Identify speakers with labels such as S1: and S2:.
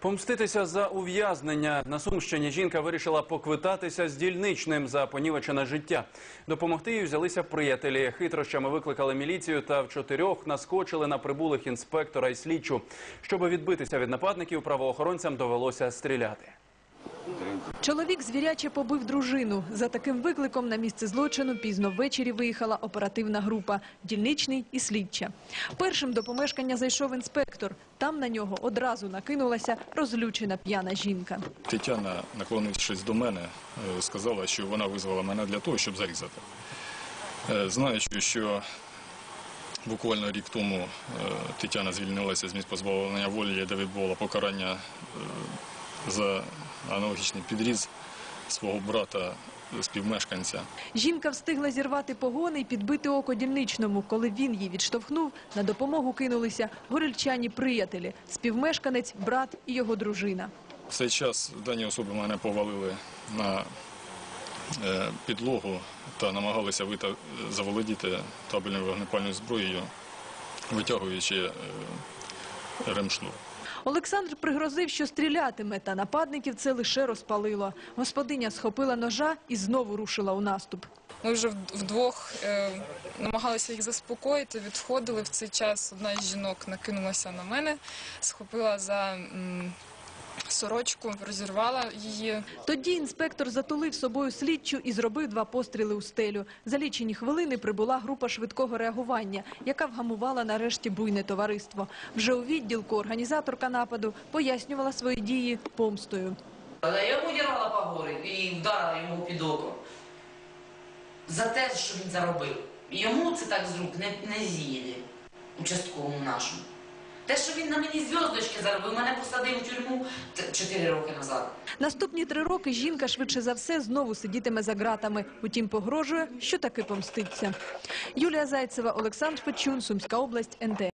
S1: Помститися за ув'язнення на Сумщині жінка вирішила поквитатися з дільничним за понівечене життя. Допомогти їй взялися приятелі. Хитрощами викликали міліцію та в чотирьох наскочили на прибулих інспектора і слідчу. Щоб відбитися від нападників, правоохоронцям довелося стріляти.
S2: Чоловік звіряче побив дружину. За таким викликом на місце злочину пізно ввечері виїхала оперативна група – дільничний і слідча. Першим до помешкання зайшов інспектор. Там на нього одразу накинулася розлючена п'яна жінка.
S3: Тетяна, наклонившись до мене, е, сказала, що вона визвала мене для того, щоб зарізати. Е, Знаючи, що буквально рік тому е, Тетяна звільнилася з місць позбавлення волі, де відбувала покарання за аналогічний підріз свого брата співмешканця.
S2: Жінка встигла зірвати погони і підбити око дільничному. Коли він її відштовхнув, на допомогу кинулися горільчані приятелі – співмешканець, брат і його дружина.
S3: В цей час дані особи мене повалили на е, підлогу та намагалися вита- заволодіти табельною вогнепальною зброєю, витягуючи е, ремшнур.
S2: Олександр пригрозив, що стрілятиме, та нападників це лише розпалило. Господиня схопила ножа і знову рушила у наступ.
S4: Ми вже вд- вдвох е, намагалися їх заспокоїти, відходили. В цей час одна із жінок накинулася на мене, схопила за сорочку, розірвала її.
S2: Тоді інспектор затулив собою слідчу і зробив два постріли у стелю. За лічені хвилини прибула група швидкого реагування, яка вгамувала нарешті буйне товариство. Вже у відділку організаторка нападу пояснювала свої дії помстою.
S5: Але я йому дірвала погори і вдарила йому під око. За те, що він заробив. Йому це так з рук не, не з'їде, участковому нашому. Те, що він на мені зв'язочки заробив, мене посадив у тюрму т- 4 роки назад.
S2: Наступні три роки жінка швидше за все знову сидітиме за ґратами. Утім, погрожує, що таки помститься. Юлія Зайцева, Олександр Печун, Сумська область, НТ.